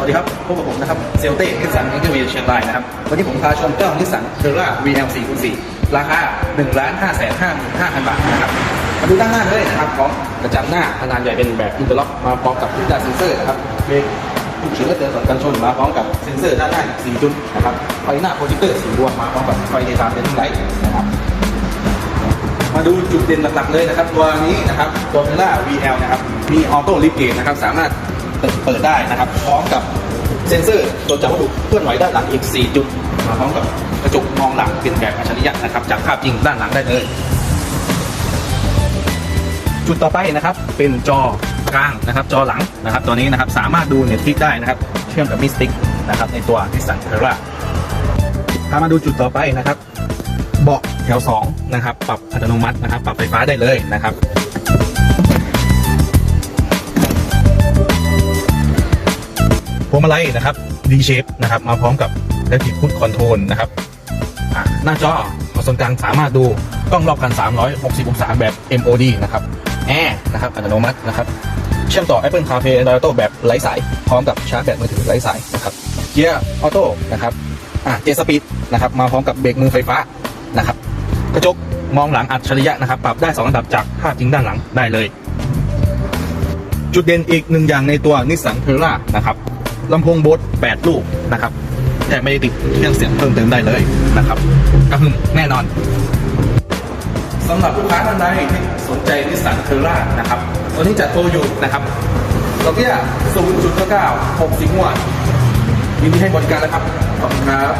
วัสดีครับ พบกับผมนะครับ เซลเต้นิสสันเอ็กซ์วีเชียงรายนะครับ วันนี้ผมพาชมเจ้านิสสันเทอร่า VL 4คูณ4ราคา1ล้าน5แสน5 5 0 0 บาทนะครับมาดูด้านหน้าเลยนะครับพร้อมกระจังหน้าขนาดใหญ่เป็นแบบอินเตอร์ล็อกมาพร้อมกับทุกด้าเซ็นเซอร์นะครับเบรกฉุกเฉินและเตือนกันชนมาพร้อมกับเซ็นเซอร์ด้านหน้าอีก4จุดนะครับไฟหน้าโปรเจคเตอร์สีดวงมาพร้อมกับไฟในตามเป็นไลท์นะครับมาดูจุดเด่นหลักๆเลยนะครับ ตัวนี้นะครับตัวเทล่า VL นะครับมีออโต้ลิฟต์เกตนะครับสามารถ เปิดได้นะครับ พร้อมกับเซ็นเซอร์ตัวจับวัตถุเคลื่อนไหวด้านหลังอีก 4 จุดมาพร้อมกับกระจกมองหลังเป็นแบบอัจฉริยะนะครับจากภาพจริงด้านหลังได้เลย จุดต่อไปนะครับเป็นจอกลางนะครับ จอหลังนะครับ ตัวนี้นะครับสามารถดู Netflix ได้นะครับ เชื่อมกับมิสติกนะครับในตัว Nissan t e r r a พามาดูจุดต่อไปนะครับ เบาะแถว2นะครับ ปรับอัตโนมัตินะครับ ปรับไฟฟ้าได้เลยนะครับ วงมาลัยนะครับ D shape นะครับมาพร้อมกับ Electric Cruise Control นะครับหน้าจอส่วนกลางสามารถดูกล้องรอบคัน 360 องศาแบบ MOD นะครับแอร์นะครับอัตโนมัตินะครับเชื่อมต่อ Apple CarPlay Android Auto แบบไร้สาย พร้อมกับชาร์จแบตมือถือไร้สายนะครับเกียร์ออโต้นะครับอ่าเจสปีดนะครับมาพร้อมกับเบรกมือไฟฟ้านะครับกระจกมองหลังอัจฉริยะนะครับ ปรับได้ 2 ระดับจากภาพจริงด้านหลังได้เลย จุดเด่นอีกหนึ่งอย่างในตัวนิสสันเทอร่านะครับ ลำโพงโบส8ลูกนะครับแต่ไม่ได้ติดเครื่องเสียงเพิ่มเติมได้เลยนะครับกระหึ่มแน่นอนสำหรับลูกค้าท่านใดที่สนใจนิสสันเทอร่านะครับตอนนี้จัดโปรอยู่นะครับดอกเบี้ย0.99 60งวดยินดีให้บริการแล้วครับ ขอบคุณครับ